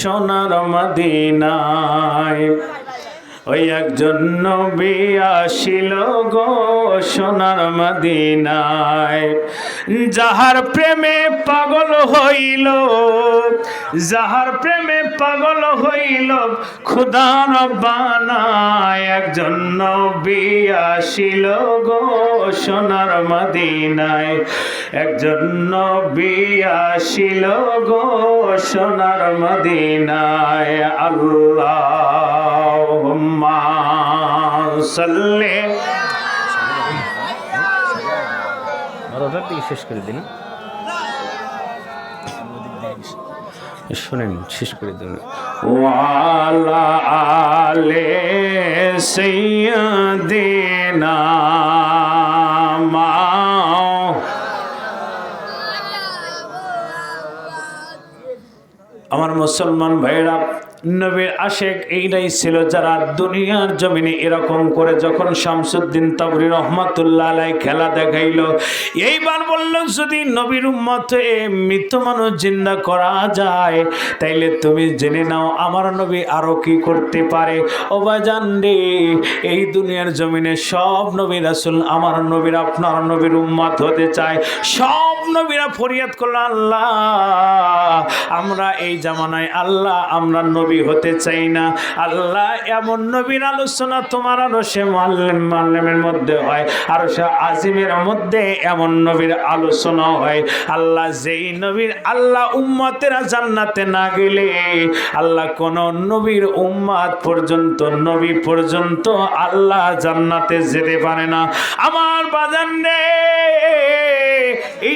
সোনার মদিনায়। ওই একজন নবী আসিল গো সোনার মদিনায়। যাহার প্রেমে পাগল হইল, যাহার প্রেমে পাগল হইল খুদার বানায় একজন নবী আসিল গো সোনার মদিনায়। একজন নবী আসিল গো সোনার মদিনায়। আল্লাহুম্মা সাল্লি। বারোটার দিকে শেষ করে দিন। শোনেন শেষ করে দিন। ওয়ালা আলে সৈয়দিনা আমার মুসলমান ভাইরা নবীর আশেক এইটাই ছিল যারা দুনিয়ার জমিনে এরকম করে যখন শামসুদ্দিন তাবরি রহমাতুল্লাহ আলাই খেলা দেখাইল, এইবার বলল, যদি নবীর উম্মত মৃত মানুষ জিন্দা করা যায়, তাইলে তুমি জেনে নাও আমার নবী আরও কি করতে পারে। ও বাজান রে, এই দুনিয়ার জমিনে সব নবী রাসুল আমার নবীর, আপনার নবীর উম্মত হতে চায়। সব নবীরা ফরিয়াদ করল, আল্লাহ, আমরা এই জামানায়, আল্লাহ, আমরা নবী হতে চাই না। আল্লাহ এমন নবীর আলোচনা তোমার আরও সে মাল্লেম মাল্লেমের মধ্যে হয় আর সে আজিমের মধ্যে এমন নবীর আলোচনা হয়। আল্লাহ যেই নবীর, আল্লাহ উম্মতেরা জান্নাতে না গেলে, আল্লাহ কোন নবীর উম্মাত পর্যন্ত, নবী পর্যন্ত আল্লাহ জান্নাতে যেতে পারে না। আমার বাজান রে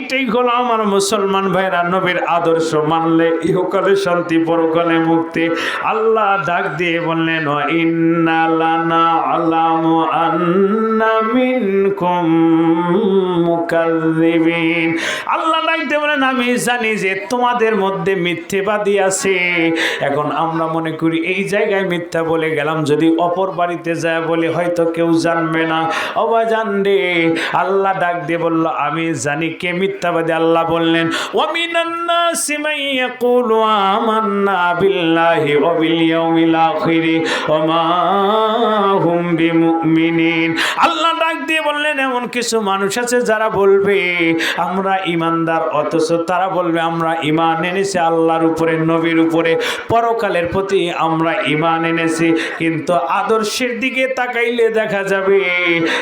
এইটাই হলো আমার মুসলমান ভাইরা নবীর আদর্শ মানলে ইহকালে শান্তি, পরকালে মুক্তি। আল্লাহ ডাক দিয়ে বললেন, "ওয়া ইন্না লানা আলামু আন্না মিনকুম আল্লাহ ডাক দিয়ে বলেন আমি জানি যে তোমাদের মধ্যে মিথ্যেবাদী আছে। এখন আমরা মনে করি এই জায়গায় মিথ্যা বলে গেলাম, যদি অপর বাড়িতে যায় বলে হয়তো কেউ জানবে না। অবা জানবে আল্লাহ ডাক দিয়ে বলল, আমি জানি কে মিথ্যাবাদী আল্লাহ বললেন ওয়ামিনান্না আল্লাহ ডাক দিয়ে বললেন, এমন কিছু মানুষ আছে যারা বলবে, আমরা ইমানদার, অথচ তারা বলবে, আমরা ইমান এনেছি আল্লাহর উপরে, নবীর উপরে। পরকালের প্রতি আমরা ইমান এনেছি, কিন্তু আদর্শের দিকে তাকাইলে দেখা যাবে,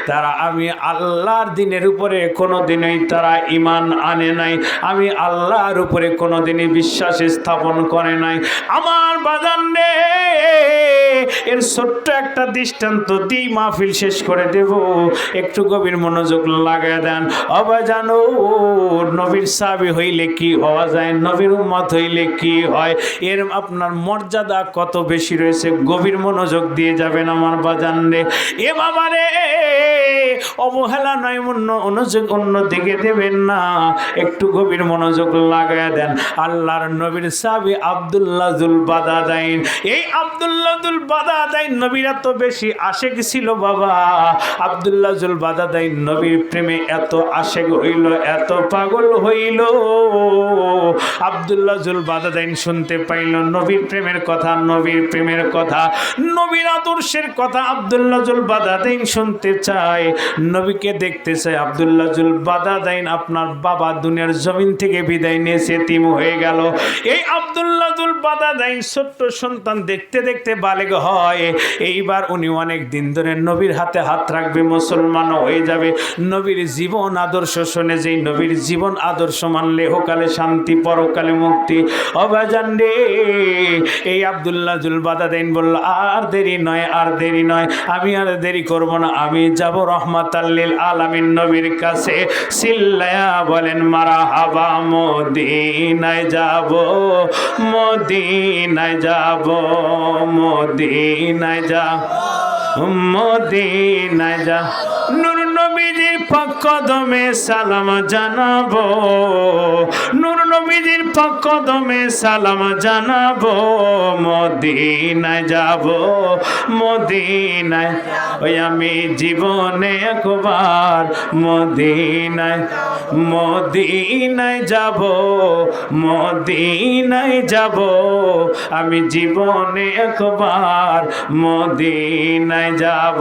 তারা, আমি আল্লাহর দিনের উপরে কোনো দিনই তারা ইমান আনে নাই। আমি আল্লাহর উপরে কোনো দিনই বিশ্বাস স্থাপন করে নাই। আমার বাজান রে, এর ছোট্ট একটা দৃষ্টান্ত দিই, মাহফিল শেষ করে দেব। একটু গভীর মনোযোগ লাগায় দেন। অবাজানো নবীর সাবি হইলে কি হওয়া যায়? নবীর উম্মত হইলে কি হয়? এর আপনার মর্যাদা কত বেশি রয়েছে? গভীর মনোযোগ দিয়ে যাবেন আমার বাজান রে। এ বাবা রে, অবহেলা নয়, অন্য অনুযোগ অন্য দিকে দেবেন না। একটু গভীর মনোযোগ লাগায় দেন। আল্লাহর নবীর সাবি আব্দুল্লাহ জুল বাদাদাইন এই আব্দুল্লাহ জুল বাদাদাইন নবীরা তো বেশি আশেক ছিল বাবা। আব্দুল্লাহ জুল বাদাদাইন নবীর প্রেমে এত আশেক হইল, এত পাগল হইল। আব্দুল্লাহ জুল বাদাদাইন শুনতে পাইল, নবীর প্রেমের কথা, নবীর প্রেমের কথা, নবীর আদর্শের কথা আব্দুল্লাহ জুল বাদাদাইন শুনতে চায়, নবীকে দেখতে চায়, আব্দুল্লাহ জুল বাদাদাইন আপনার বাবা দুনিয়ার জমিন থেকে বিদায় নিয়ে সেতিম হয়ে গেল। এই আব্দুল্লাহ জুল বাদাদাইন ছোট্ট সন্তান দেখতে দেখতে বালেগ হয়। এইবার উনি অনেক দিন ধরে নবীর হাতে হাত রাখবে, মুসলমান হয়ে যাবে। নবীর জীবন আদর্শ শুনে যেই নবীর জীবন আদর্শ মানলে হোকালে শান্তি, পরকালে মুক্তি। অবাজান রে, এই জুল বাদাদাইন বলল, আর দেরি নয়, আর দেরি নয়। আমি আর দেরি করব না। আমি যাব রহমাত আল্লিল আলামিন নবীর কাছে। সিল্লায়া বলেন মারা হাবা মদিনায় যাব মদিনায় যাব মদিনায় যা মদিনায় যা। নুর নবীজির পাক সালাম জানাব। নূর নবীজির পাক কদমে সালাম জানাব। মদিনায় যাব, মদিনায়। ওই আমি জীবনে একবার মদিনায় মদিনায় যাব মদিনায় যাব। আমি জীবনে একবার মদিনায় যাব।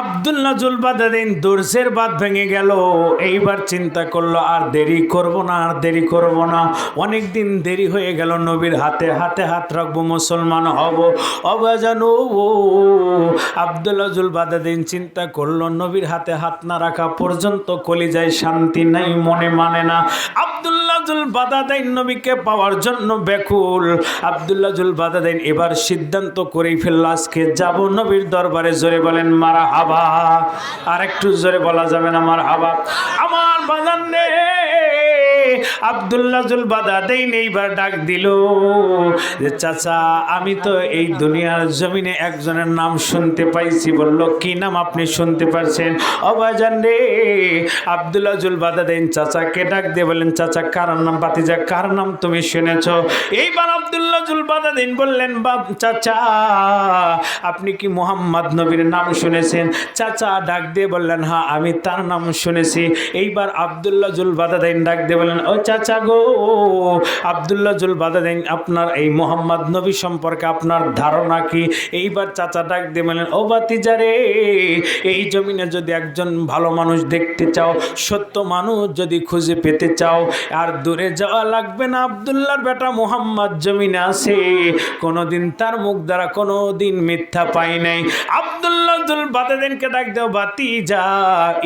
আব্দুল্লাহ জুলবাদাদিন দুর্সের বাদ ভেঙে গেল। এইবার চিন্তা করল, আর দেরি করব না, আর দেরি করব না। অনেক দিন দেরি হয়ে গেল, নবীর হাতে হাতে হাত রাখব, মুসলমান হব, অবাজানো। আব্দুল্লাহ জুলবাদাদিন চিন্তা করল, নবীর হাতে হাত না রাখা পর্যন্ত কলিজায় শান্তি নাই, মনে মানে না। জুল বাদাদাইন নবীকে পাওয়ার জন্য ব্যাকুল। আব্দুল্লাহ জুল বাদাদাইন এবার সিদ্ধান্ত করেই ফেলল, আজকে যাব নবীর দরবারে। জোরে বলেন মারা হাবা আর একটু জোরে বলা যাবে না মার হাবা আমার বাজান রে আব্দুল্লাহ জুল বাদাদাইন এইবার ডাক দিল যে, চাচা, আমি তো এই দুনিয়ার জমিনে একজনের নাম শুনতে পাইছি। বলল, কি নাম আপনি শুনতে পারছেন? অবাজান রে। আব্দুল্লাহ জুল বাদাদাইন চাচাকে ডাক দিয়ে বলেন চাচা, কার নাম? বাতিজা কার নাম তুমি শুনেছ? এইবার আব্দুল্লাহ জুল বাদাদিন বললেন, বাপ, চাচা, আপনি কি মোহাম্মদ নবীর নাম শুনেছেন? চাচা ডাক দিয়ে বললেন হ্যাঁ আমি তার নাম শুনেছি। এইবার আব্দুল্লাহ বাদাদিন ডাক দিয়ে বললেন, ও চাচা গো, আব্দুল্লাহ জুল বাদাদিন, আপনার এই মোহাম্মদ নবী সম্পর্কে আপনার ধারণা কি? এইবার চাচা ডাক দিয়ে বললেন, ও বাতিজা রে, এই জমিনে যদি একজন ভালো মানুষ দেখতে চাও, সত্য মানুষ যদি খুঁজে পেতে চাও, আর দূরে যাওয়া লাগবে না। আবদুল্লাহর বেটা মোহাম্মদ জমিনে আছে। কোনোদিন তার মুখ দ্বারা কোনো দিন মিথ্যা পাই নাই। আবদুল্লাহ দুল বাদেদিনকে ডাক দেও বাতি যা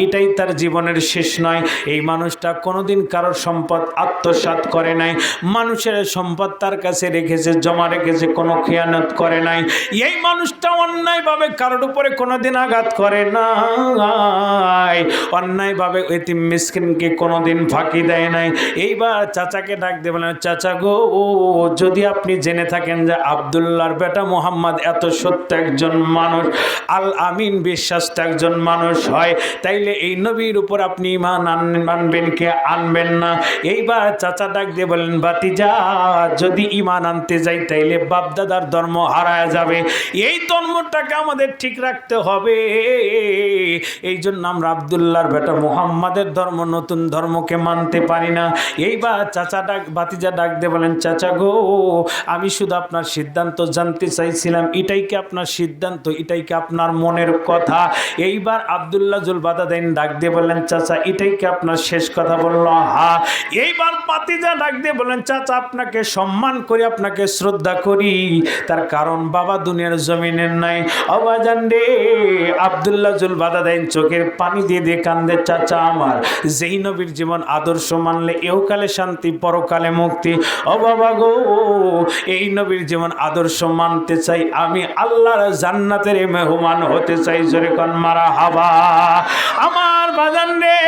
এটাই তার জীবনের শেষ নয়। এই মানুষটা কোনোদিন কারোর সম্পদ আত্মসাৎ করে নাই। মানুষের সম্পদ তার কাছে রেখেছে, জমা রেখেছে, কোনো খেয়ানত করে নাই। এই মানুষটা অন্যায়ভাবে কারোর উপরে কোনোদিন আঘাত করে নাই। অন্যায়ভাবে এতিম মিসকিনকে কোনোদিন ফাঁকি দেয় নাই। এইবার চাচাকে ডাক দিয়ে বলেন চাচা গো ও যদি আপনি জেনে থাকেন যে আবদুল্লাহর বেটা মোহাম্মদ এত সত্য একজন মানুষ, আল আমিন বিশ্বাস্ত একজন মানুষ হয়। তাইলে এই নবীর উপর আপনি ইমান আন- আনবেন কে? আনবেন না। এইবার চাচা ডাক দিয়ে বলেন বাতিজা যদি ইমান আনতে যাই, তাইলে বাপদাদার ধর্ম হারায় যাবে। এই ধর্মটাকে আমাদের ঠিক রাখতে হবে। এই জন্য আমরা আবদুল্লাহর বেটা মোহাম্মদের ধর্ম, নতুন ধর্মকে মানতে পারি না। এইবার চাচা ডাক বাতিজা ডাক দিয়ে বলেন চাচা গো আমি শুধু আপনার সিদ্ধান্ত জানতে চাইছিলাম, এটাই কি আপনার সিদ্ধান্ত? এটাই কি আপনার মনের কথা? এইবার আবদুল্লাহ জুল বাদাদাইন ডাক দিয়ে বললেন, চাচা, এটাই কি আপনার শেষ কথা? বলল হা এইবার বাতিজা ডাক দিয়ে বললেন, চাচা, আপনাকে সম্মান করি, আপনাকে শ্রদ্ধা করি। তার কারণ বাবা দুনিয়ার জমিনের নাই। অবাজান রে আবদুল্লাহ জুল বাদাদাইন চোখের পানি দিয়ে দিয়ে কান্দে, চাচা আমার, যেই নবীর জীবন আদর্শ মানলে এহকালে শান্তি, পরকালে মুক্তি। ও বাবা গো এই নবীর যেমন আদর্শ মানতে চাই, আমি আল্লাহর জান্নাতের মেহমান হতে চাই। জোরে কন, মারা হাবা। আমার বাজান রে।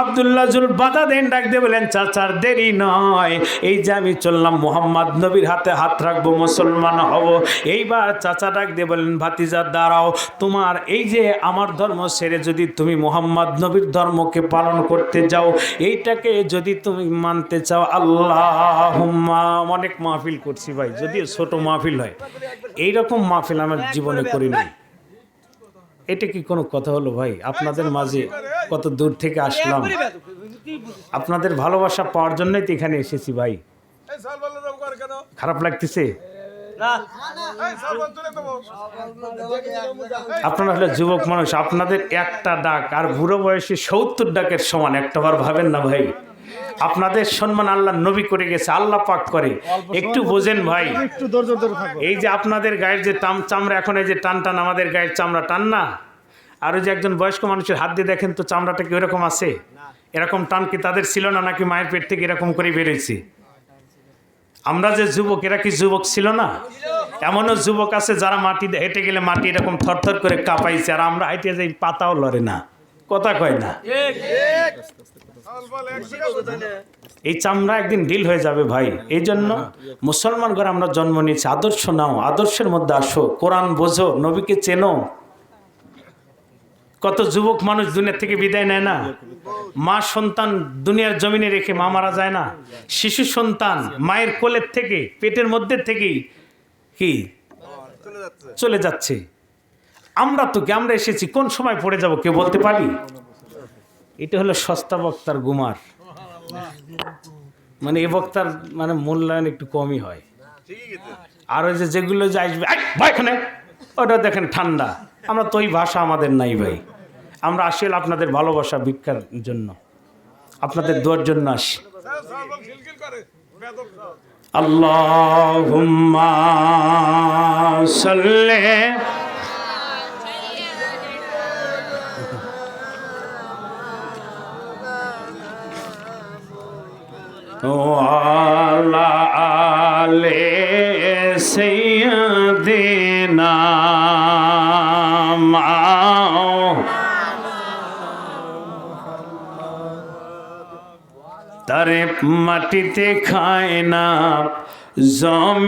আবদুল্লাহ জুল বাধা দেন, ডাক দিয়ে বলেন, চাচার দেরি নয়। এই যে আমি চললাম, মোহাম্মদ নবীর হাতে হাত রাখব, মুসলমান হব। এইবার চাচা ডাক দিয়ে বলেন, ভাতিজা, দাঁড়াও। তোমার এই যে আমার ধর্ম ছেড়ে যদি তুমি মোহাম্মদ নবীর ধর্মকে পালন করতে যাও, এইটাকে যদি তুমি মানতে চাও আল্লাহ অনেক মাহফিল করছি ভাই, যদিও ছোট মাহফিল হয়। এইরকম মাহফিল আমার জীবনে করিনি। এটা কি কোনো কথা হলো ভাই? আপনাদের মাঝে কত দূর থেকে আসলাম। আপনাদের ভালোবাসা পাওয়ার জন্যই তো এখানে এসেছি ভাই। খারাপ লাগতেছে? আপনারা হলে যুবক মানুষ আপনাদের একটা ডাক আর বুড়ো বয়সে সত্তর ডাকের সমান একটাবার ভাবেন না ভাই। আপনাদের সম্মান আল্লাহ নবী করে গেছে আল্লাহ পাক করে। একটু বোঝেন ভাই এই যে আপনাদের গায়ের যে চামড়া এখন এই যে টান টান আমাদের গায়ের চামড়া টান না? আর ওই যে একজন বয়স্ক মানুষের হাত দিয়ে দেখেন তো চামড়াটা কি ওরকম আছে? এরকম টান কি তাদের ছিল না নাকি মায়ের পেট থেকে এরকম করে বেরোইছে? আমরা যে যুবক এরা কি যুবক ছিল না? এমনও যুবক আছে যারা মাটি হেঁটে গেলে মাটি এরকম থরথর করে কাঁপাইছে আর আমরা হাইটে যাই পাতাও লড়ে না। কথা কয় না? এই চামড়া একদিন ডিল হয়ে যাবে ভাই। এই জন্য মুসলমান ঘরে আমরা জন্ম নিয়েছি। আদর্শ নাও আদর্শের মধ্যে আসো। কোরআন বোঝো নবীকে চেনো। কত যুবক মানুষ দুনিয়া থেকে বিদায় নেয় না? মা সন্তান দুনিয়ার জমিনে রেখে মা মারা যায় না। শিশু সন্তান মায়ের কোলের থেকে পেটের মধ্যে থেকেই কি? চলে যাচ্ছে। আমরা তো কি আমরা এসেছি কোন সময় পড়ে যাব কেউ বলতে পারি? এটা হলো সস্তা বক্তার গুমার। মানে এ বক্তার মানে মূল্যায়ন একটু কমই হয়। আর ওই যে যেগুলো যে আসবে "এই, ভাই ওটা দেখেন ঠান্ডা। আমরা তো ওই ভাষা আমাদের নাই ভাই। আমরা আসি আপনাদের ভালোবাসা ভিক্ষার জন্য। আপনাদের দোয়ার জন্য আসি। বল খিলখিল করে আরে মাটিতে খায় না। জমে